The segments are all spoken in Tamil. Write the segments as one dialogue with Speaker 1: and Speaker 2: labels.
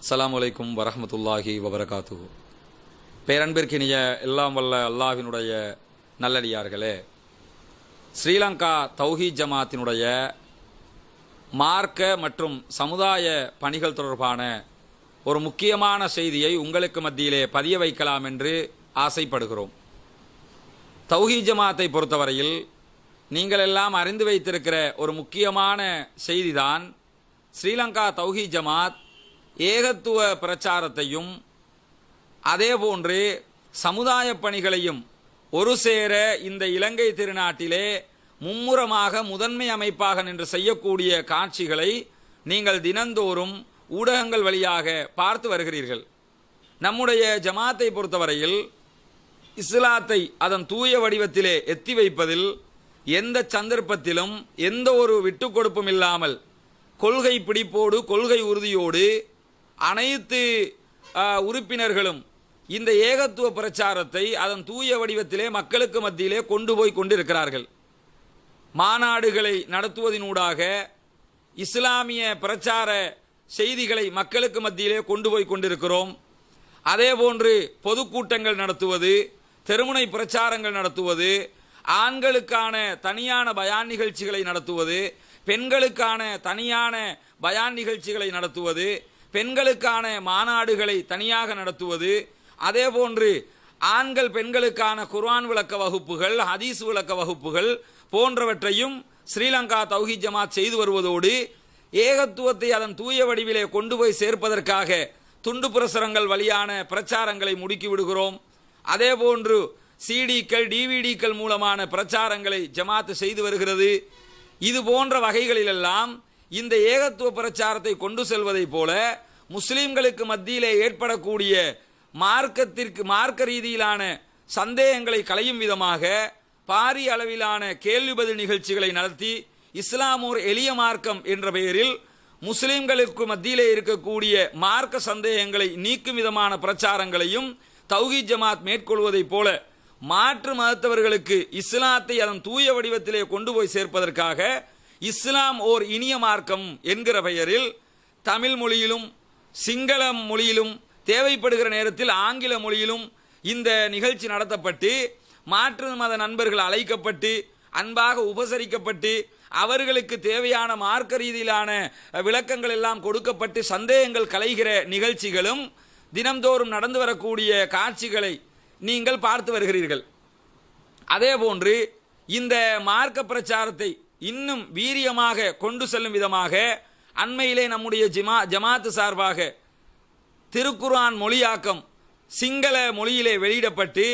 Speaker 1: அஸ்லாம் வலைக்கும் வரமத்துல்லாஹி வபரகாத்து பேரன்பிற்கினிய எல்லாம் வல்ல அல்லாஹினுடைய நல்லடியார்களே ஸ்ரீலங்கா தௌஹி ஜமாத்தினுடைய மார்க்க மற்றும் சமுதாய பணிகள் தொடர்பான ஒரு முக்கியமான செய்தியை உங்களுக்கு மத்தியிலே பதிய வைக்கலாம் என்று ஆசைப்படுகிறோம். தௌஹி ஜமாத்தை பொறுத்தவரையில் நீங்கள் எல்லாம் அறிந்து வைத்திருக்கிற ஒரு முக்கியமான செய்திதான் ஸ்ரீலங்கா தௌஹி ஜமாத் ஏகத்துவ பிரச்சாரத்தையும் அதேபோன்று சமுதாய பணிகளையும் ஒரு சேர இந்த இலங்கை திருநாட்டிலே மும்முரமாக முதன்மை அமைப்பாக நின்று செய்யக்கூடிய காட்சிகளை நீங்கள் தினந்தோறும் ஊடகங்கள் வழியாக பார்த்து வருகிறீர்கள். நம்முடைய ஜமாத்தை பொறுத்தவரையில் இஸ்லாத்தை அதன் தூய வடிவத்திலே எத்தி வைப்பதில் எந்த சந்தர்ப்பத்திலும் எந்த ஒரு விட்டுக் கொடுப்பும் இல்லாமல் கொள்கை பிடிப்போடு கொள்கை உறுதியோடு அனைத்து உறுப்பினர்களும் இந்த ஏகத்துவ பிரச்சாரத்தை அதன் தூய வடிவத்திலே மக்களுக்கு மத்தியிலே கொண்டு போய் கொண்டிருக்கிறார்கள். மாநாடுகளை நடத்துவதினூடாக இஸ்லாமிய பிரச்சார செய்திகளை மக்களுக்கு மத்தியிலே கொண்டு போய் கொண்டிருக்கிறோம். அதேபோன்று பொதுக்கூட்டங்கள் நடத்துவது தெருமுனை பிரச்சாரங்கள் நடத்துவது ஆண்களுக்கான தனியான பயான் நிகழ்ச்சிகளை நடத்துவது பெண்களுக்கான தனியான பயான் நிகழ்ச்சிகளை நடத்துவது பெண்களுக்கான மாநாடுகளை தனியாக நடத்துவது அதேபோன்று ஆண்கள் பெண்களுக்கான குர்ஆன் விளக்க வகுப்புகள் ஹதீஸ் விளக்க வகுப்புகள் போன்றவற்றையும் ஸ்ரீலங்கா தௌஹி ஜமாத் செய்து வருவதோடு ஏகத்துவத்தை அதன் தூய வடிவிலே கொண்டு போய் சேர்ப்பதற்காக துண்டு பிரசுரங்கள் வழியான பிரச்சாரங்களை முடுக்கி விடுகிறோம். அதேபோன்று சிடிக்கள் டிவிடிக்கள் மூலமான பிரச்சாரங்களை ஜமாத்து செய்து வருகிறது. இது போன்ற வகைகளிலெல்லாம் இந்த ஏகத்துவ பிரச்சாரத்தை கொண்டு செல்வதைப் போல முஸ்லீம்களுக்கு மத்தியிலே ஏற்படக்கூடிய மார்க்கத்திற்கு மார்க்க ரீதியிலான சந்தேகங்களை களையும் விதமாக பாரிய அளவிலான கேள்வி பதில் நிகழ்ச்சிகளை நடத்தி இஸ்லாம் ஒரு எளிய மார்க்கம் என்ற பெயரில் முஸ்லிம்களுக்கு மத்தியிலே இருக்கக்கூடிய மார்க்க சந்தேகங்களை நீக்கும் விதமான பிரச்சாரங்களையும் தௌஹீத் ஜமாத் மேற்கொள்வதைப் போல மாற்று மதத்தவர்களுக்கு இஸ்லாத்தை அதன் தூய வடிவத்திலே கொண்டு போய் சேர்ப்பதற்காக இஸ்லாம் ஓர் இனிய மார்க்கம் என்கிற பெயரில் தமிழ் மொழியிலும் சிங்கள மொழியிலும் தேவைப்படுகிற நேரத்தில் ஆங்கில மொழியிலும் இந்த நிகழ்ச்சி நடத்தப்பட்டு மாற்று மத நண்பர்கள் அழைக்கப்பட்டு அன்பாக உபசரிக்கப்பட்டு அவர்களுக்கு தேவையான மார்க்க ரீதியிலான விளக்கங்கள் எல்லாம் கொடுக்கப்பட்டு சந்தேகங்கள் கலைகிற நிகழ்ச்சிகளும் தினம்தோறும் நடந்து வரக்கூடிய காட்சிகளை நீங்கள் பார்த்து வருகிறீர்கள். அதே போன்று இந்த மார்க்க பிரச்சாரத்தை இன்னும் வீரியமாக கொண்டு செல்லும் விதமாக அண்மையிலே நம்முடைய ஜிமா ஜமாத்து சார்பாக திருக்குர்ஆன் மொழியாக்கம் சிங்கள மொழியிலே வெளியிடப்பட்டு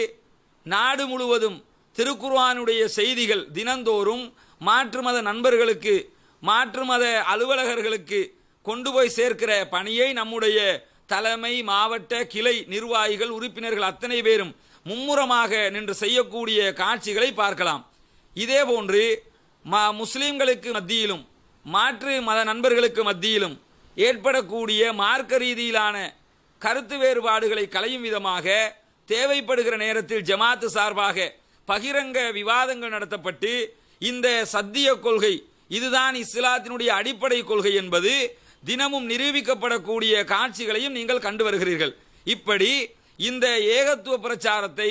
Speaker 1: நாடு முழுவதும் திருக்குர்ஆனுடைய செய்திகள் தினந்தோறும் மாற்று மத நண்பர்களுக்கு மாற்று மத அலுவலகர்களுக்கு கொண்டு போய் சேர்க்கிற பணியை நம்முடைய தலைமை மாவட்ட கிளை நிர்வாகிகள் உறுப்பினர்கள் அத்தனை பேரும் மும்முரமாக நின்று செய்யக்கூடிய காட்சிகளை பார்க்கலாம். இதேபோன்று ம முஸ்லீம்களுக்கு மத்தியிலும் மாற்று மத நண்பர்களுக்கு மத்தியிலும் ஏற்படக்கூடிய மார்க்க ரீதியிலான கருத்து வேறுபாடுகளை களையும் விதமாக தேவைப்படுகிற நேரத்தில் ஜமாத்து சார்பாக பகிரங்க விவாதங்கள் நடத்தப்பட்டு இந்த சத்திய கொள்கை இதுதான் இஸ்லாத்தினுடைய அடிப்படை கொள்கை என்பது தினமும் நிரூபிக்கப்படக்கூடிய காட்சிகளையும் நீங்கள் கண்டு வருகிறீர்கள். இப்படி இந்த ஏகத்துவ பிரச்சாரத்தை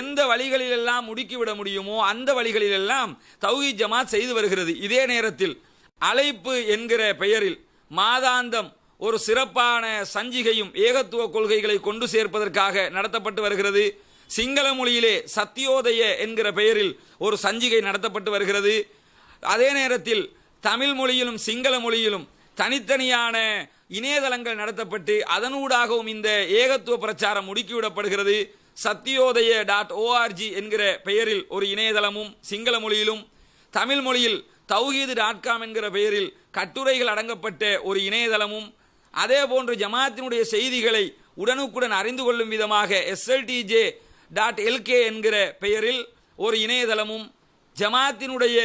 Speaker 1: எந்த வழிகளிலெல்லாம் முடுக்கிவிட முடியுமோ அந்த வழிகளிலெல்லாம் தௌஹி ஜமாத் செய்து வருகிறது. இதே நேரத்தில் அழைப்பு என்கிற பெயரில் மாதாந்தம் ஒரு சிறப்பான சஞ்சிகையும் ஏகத்துவ கொள்கைகளை கொண்டு சேர்ப்பதற்காக நடத்தப்பட்டு வருகிறது. சிங்கள மொழியிலே சத்தியோதய என்கிற பெயரில் ஒரு சஞ்சிகை நடத்தப்பட்டு வருகிறது. அதே நேரத்தில் தமிழ் மொழியிலும் சிங்கள மொழியிலும் தனித்தனியான இணையதளங்கள் நடத்தப்பட்டு அதனூடாகவும் இந்த ஏகத்துவ பிரச்சாரம் முடுக்கிவிடப்படுகிறது. சத்தியோதய டாட் ஓஆர்ஜி என்கிற பெயரில் ஒரு இணையதளமும் சிங்கள மொழியிலும் தமிழ் மொழியில் தௌஹீது டாட் காம் என்கிற பெயரில் கட்டுரைகள் அடங்கப்பட்ட ஒரு இணையதளமும் அதே போன்று ஜமாத்தினுடைய செய்திகளை உடனுக்குடன் அறிந்து கொள்ளும் விதமாக எஸ்எல்டிஜே டாட் எல்கே என்கிற பெயரில் ஒரு இணையதளமும் ஜமாத்தினுடைய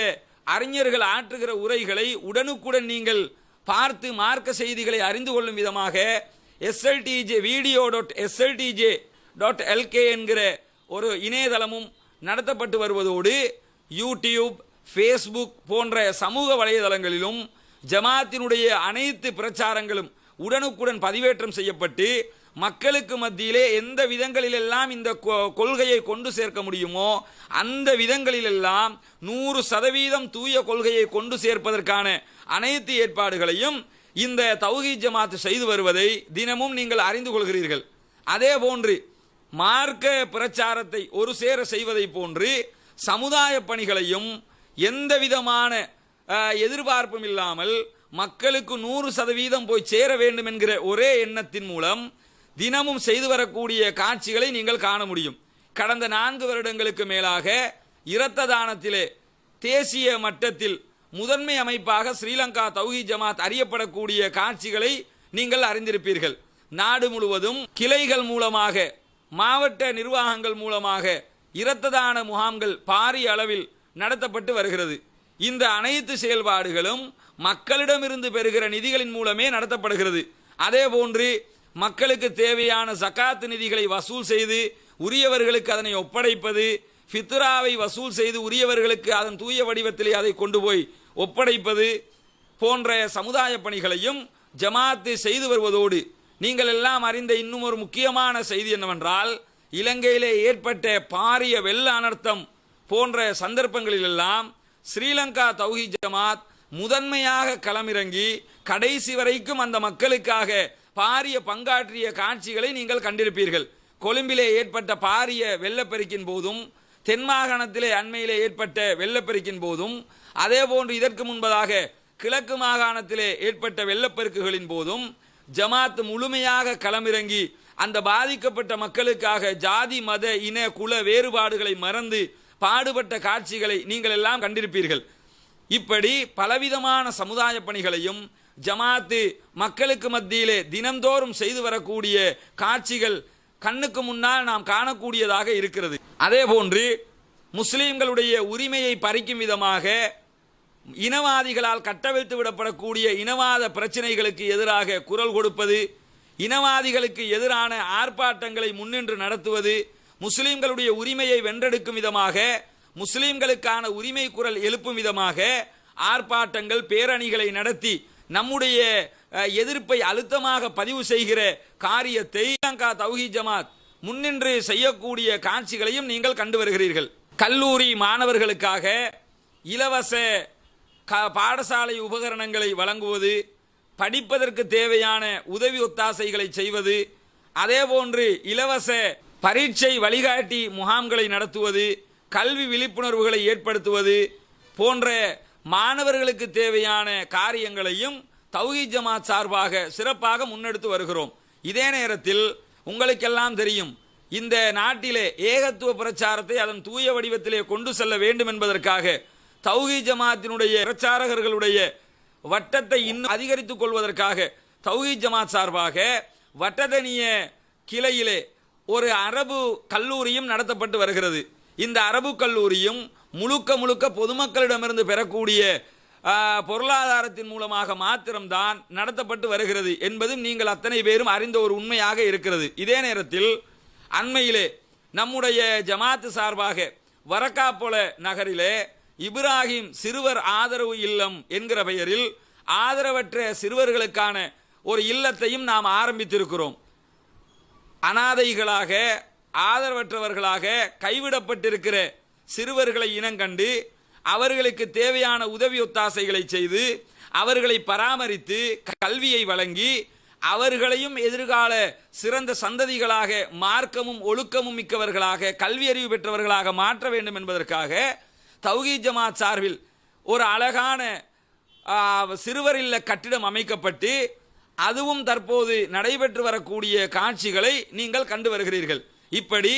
Speaker 1: அறிஞர்கள் ஆற்றுகிற உரைகளை உடனுக்குடன் நீங்கள் பார்த்து மார்க்க செய்திகளை அறிந்து கொள்ளும் விதமாக SLDJ video dot SLDJ dot LK என்கிற ஒரு இணையதளமும் நடத்தப்பட்டு வருவதோடு யூடியூப் ஃபேஸ்புக் போன்ற சமூக வலைதளங்களிலும் ஜமாத்தினுடைய அனைத்து பிரச்சாரங்களும் உடனுக்குடன் பதிவேற்றம் செய்யப்பட்டு மக்களுக்கு மத்தியிலே எந்த விதங்களிலெல்லாம் இந்த கொ- கொள்கையை கொண்டு சேர்க்க முடியுமோ அந்த விதங்களிலெல்லாம் நூறு சதவீதம் தூய கொள்கையை கொண்டு சேர்ப்பதற்கான அனைத்து ஏற்பாடுகளையும் இந்த தௌஹீ ஜமாத் செய்து வருவதை தினமும் நீங்கள் அறிந்து கொள்கிறீர்கள். அதே போன்று மார்க்க பிரச்சாரத்தை ஒரு சேர செய்வதை போன்று சமுதாய பணிகளையும் எந்த விதமான எதிர்பார்ப்பும் இல்லாமல் மக்களுக்கு நூறு சதவீதம் போய் சேர வேண்டும் என்கிற ஒரே எண்ணத்தின் மூலம் தினமும் செய்து வரக்கூடிய காட்சிகளை நீங்கள் காண முடியும். கடந்த நான்கு வருடங்களுக்கு மேலாக இரத்த தானத்திலே தேசிய மட்டத்தில் முதன்மை அமைப்பாக ஸ்ரீலங்கா தௌஹி ஜமாத் அறியப்படக்கூடிய காட்சிகளை நீங்கள் அறிந்திருப்பீர்கள். நாடு முழுவதும் கிளைகள் மூலமாக மாவட்ட நிர்வாகங்கள் மூலமாக இரத்ததான முகாம்கள் பாரிய அளவில் நடத்தப்பட்டு வருகிறது. இந்த அனைத்து செயல்பாடுகளும் மக்களிடமிருந்து பெறுகிற நிதிகளின் மூலமே நடத்தப்படுகிறது. அதே போன்று மக்களுக்கு தேவையான சக்காத்து நிதிகளை வசூல் செய்து உரியவர்களுக்கு அதனை ஒப்படைப்பது ஃபித்ராவை வசூல் செய்து உரியவர்களுக்கு அதன் தூய வடிவத்திலே அதை கொண்டு போய் ஒப்படைப்பது போன்ற சமுதாய பணிகளையும் ஜமாத்து செய்து வருவதோடு நீங்கள் எல்லாம் அறிந்த இன்னும் ஒரு முக்கியமான செய்தி என்னவென்றால் இலங்கையிலே ஏற்பட்ட பாரிய வெள்ள அனர்த்தம் போன்ற சந்தர்ப்பங்களிலெல்லாம் ஸ்ரீலங்கா தௌஹி ஜமாத் முதன்மையாக களமிறங்கி கடைசி வரைக்கும் அந்த மக்களுக்காக பாரிய பங்காற்றிய காட்சிகளை நீங்கள் கண்டிருப்பீர்கள். கொழும்பிலே ஏற்பட்ட பாரிய வெள்ளப்பெருக்கின் போதும் தென் மாகாணத்திலே அண்மையிலே ஏற்பட்ட வெள்ளப்பெருக்கின் போதும் அதே போன்று இதற்கு முன்பதாக கிழக்கு மாகாணத்திலே ஏற்பட்ட வெள்ளப்பெருக்குகளின் போதும் ஜமாத் முழுமையாக களமிறங்கி அந்த பாதிக்கப்பட்ட மக்களுக்காக ஜாதி மத இன குல வேறுபாடுகளை மறந்து பாடுபட்ட காட்சிகளை நீங்கள் எல்லாம் கண்டிருப்பீர்கள். இப்படி பலவிதமான சமுதாய பணிகளையும் ஜமாத்து மக்களுக்கு மத்தியிலே தினந்தோறும் செய்து வரக்கூடிய காட்சிகள் கண்ணுக்கு முன்னால் நாம் காணக்கூடியதாக இருக்கிறது. அதே போன்று முஸ்லீம்களுடைய உரிமையை பறிக்கும் விதமாக இனவாதிகளால் கட்டவிழ்த்து விடப்படக்கூடிய இனவாத பிரச்சனைகளுக்கு எதிராக குரல் கொடுப்பது இனவாதிகளுக்கு எதிரான ஆர்ப்பாட்டங்களை முன்னின்று நடத்துவது முஸ்லிம்களுடைய உரிமையை வென்றெடுக்கும் விதமாக முஸ்லிம்களுக்கான உரிமை குரல் எழுப்பும் விதமாக ஆர்ப்பாட்டங்கள் பேரணிகளை நடத்தி நம்முடைய எதிர்ப்பை அழுத்தமாக பதிவு செய்கிற காரியத்தை ஸ்ரீலங்கா தௌஹி ஜமாத் முன்னின்று செய்யக்கூடிய காட்சிகளையும் நீங்கள் கண்டு வருகிறீர்கள். கல்லூரி மாணவர்களுக்காக இலவச க- பாடசாலை உபகரணங்களை வழங்குவது படிப்பதற்கு தேவையான உதவி ஒத்தாசைகளை செய்வது அதே போன்று இலவச பரீட்சை வழிகாட்டி முகாம்களை நடத்துவது கல்வி விழிப்புணர்வுகளை ஏற்படுத்துவது போன்ற மாணவர்களுக்கு தேவையான காரியங்களையும் தௌஹி ஜமாத் சார்பாக சிறப்பாக முன்னெடுத்து வருகிறோம். இதே நேரத்தில் உங்களுக்கெல்லாம் தெரியும் இந்த நாட்டிலே ஏகத்துவ பிரச்சாரத்தை அதன் தூய வடிவத்திலே கொண்டு செல்ல வேண்டும் என்பதற்காக தௌஹி ஜமாத்தினுடைய பிரச்சாரகர்களுடைய வட்டத்தை இன்னும் அதிகரித்துக் கொள்வதற்காக தௌஹி ஜமாத் சார்பாக வட்டதனிய கிளையிலே ஒரு அரபு கல்லூரியும் நடத்தப்பட்டு வருகிறது. இந்த அரபு கல்லூரியும் முழுக்க முழுக்க பொதுமக்களிடமிருந்து பெறக்கூடிய பொருளாதாரத்தின் மூலமாக மாத்திரம்தான் நடத்தப்பட்டு வருகிறது என்பதும் நீங்கள் அத்தனை பேரும் அறிந்த ஒரு உண்மையாக இருக்கிறது. இதே நேரத்தில் அண்மையிலே நம்முடைய ஜமாத்து சார்பாக வரக்காப்போல நகரிலே இப்ராஹிம் சிறுவர் ஆதரவு இல்லம் என்கிற பெயரில் ஆதரவற்ற சிறுவர்களுக்கான ஒரு இல்லத்தையும் நாம் ஆரம்பித்திருக்கிறோம். அனாதைகளாக ஆதரவற்றவர்களாக கைவிடப்பட்டிருக்கிற சிறுவர்களை இனங்கண்டு அவர்களுக்கு தேவையான உதவி ஒத்தாசைகளை செய்து அவர்களை பராமரித்து கல்வியை வழங்கி அவர்களையும் எதிர்கால சிறந்த சந்ததிகளாக மார்க்கமும் ஒழுக்கமும் மிக்கவர்களாக கல்வி அறிவு பெற்றவர்களாக மாற்ற வேண்டும் என்பதற்காக தௌஹீ ஜமாத் சார்பில் ஒரு அழகான சிறுவர் இல்ல கட்டிடம் அமைக்கப்பட்டு அதுவும் தற்போது நடைபெற்று வரக்கூடிய காட்சிகளை நீங்கள் கண்டு வருகிறீர்கள். இப்படி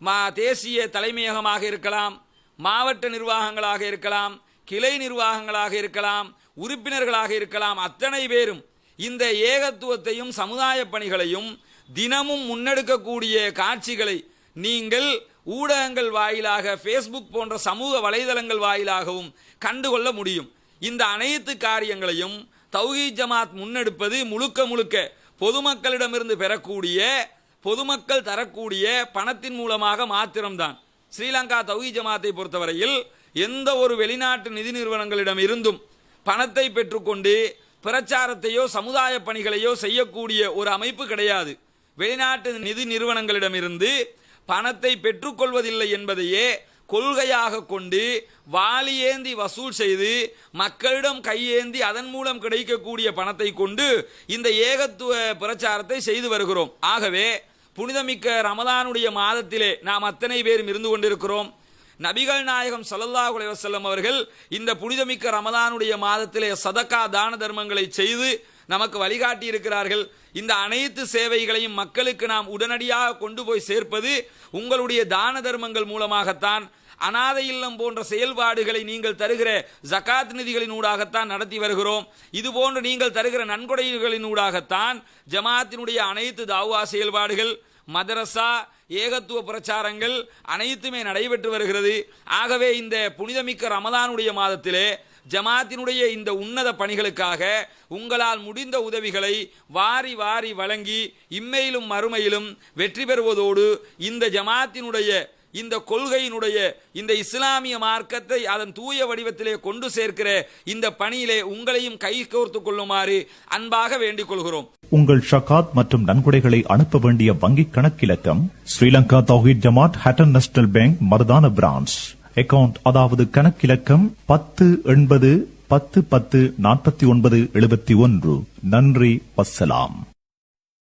Speaker 1: மா தேசிய தலைமையகமாக இருக்கலாம் மாவட்ட நிர்வாகங்களாக இருக்கலாம் கிளை நிர்வாகங்களாக இருக்கலாம் உறுப்பினர்களாக இருக்கலாம் அத்தனை பேரும் இந்த ஏகத்துவத்தையும் சமுதாய பணிகளையும் தினமும் முன்னெடுக்கக்கூடிய காட்சிகளை நீங்கள் ஊடகங்கள் வாயிலாக ஃபேஸ்புக் போன்ற சமூக வலைதளங்கள் வாயிலாகவும் கண்டுகொள்ள முடியும். இந்த அனைத்து காரியங்களையும் தௌஹி ஜமாத் முன்னெடுப்பது முழுக்க முழுக்க பொதுமக்களிடமிருந்து பெறக்கூடிய பொதுமக்கள் தரக்கூடிய பணத்தின் மூலமாக மாத்திரம்தான். ஸ்ரீலங்கா தௌஹி ஜமாத்தை பொறுத்தவரையில் எந்த ஒரு வெளிநாட்டு நிதி நிறுவனங்களிடம் இருந்தும் பணத்தை பெற்றுக்கொண்டு பிரச்சாரத்தையோ சமுதாய பணிகளையோ செய்யக்கூடிய ஒரு அமைப்பு கிடையாது. வெளிநாட்டு நிதி நிறுவனங்களிடமிருந்து பணத்தை பெற்றுக்கொள்வதில்லை என்பதையே கொள்கையாக கொண்டு வாளியேந்தி வசூல் செய்து மக்களிடம் கையேந்தி அதன் மூலம் கிடைக்கக்கூடிய பணத்தை கொண்டு இந்த ஏகத்துவ பிரச்சாரத்தை செய்து வருகிறோம். ஆகவே புனிதமிக்க ரமதானுடைய மாதத்திலே நாம் அத்தனை பேரும் இருந்து கொண்டிருக்கிறோம். நபிகள் நாயகம் ஸல்லல்லாஹு அலைஹி அவர்கள் இந்த புனிதமிக்க ரமதானுடைய மாதத்திலே சதக்கா தான தர்மங்களை செய்து நமக்கு வழிகாட்டி இருக்கிறார்கள் இந்த அனைத்து சேவைகளையும் மக்களுக்கு நாம் உடனடியாக கொண்டு போய் சேர்ப்பது உங்களுடைய தான தர்மங்கள் மூலமாகத்தான் அனாதை இல்லம் போன்ற செயல்பாடுகளை நீங்கள் தருகிற ஜகாத் நிதிகளினூடாகத்தான் நடத்தி வருகிறோம். இது போன்று நீங்கள் தருகிற நன்கொடைகளினூடாகத்தான் ஜமாத்தினுடைய அனைத்து தாவா செயல்பாடுகள் மதரசா ஏகத்துவ பிரச்சாரங்கள் அனைத்துமே நடைபெற்று வருகிறது. ஆகவே இந்த புனிதமிக்க ரமதானுடைய மாதத்திலே ஜமாத்தினுடைய இந்த உன்னத பணிகளுக்காக உங்களால் முடிந்த உதவிகளை வாரி வாரி வழங்கி இம்மையிலும் மறுமையிலும் வெற்றி பெறுவதோடு இந்த ஜமாத்தினுடைய இந்த கொள்கையினுடைய இந்த இஸ்லாமிய மார்க்கத்தை அதன் தூய வடிவத்திலே கொண்டு சேர்க்கிற இந்த பணியிலே உங்களையும் கை கோர்த்து கொள்ளுமாறு அன்பாக வேண்டிக் கொள்கிறோம்.
Speaker 2: உங்கள் ஷகாத் மற்றும் நன்கொடைகளை அனுப்ப வேண்டிய வங்கிக் கணக்கிலக்கம் Sri Lanka Thowheed Jamath Hatton national bank Maradana branch account அதாவது கணக்கிலக்கம் பத்து எண்பது பத்து பத்து நாற்பத்தி ஒன்பது எழுபத்தி ஒன்று. நன்றி வசலாம்.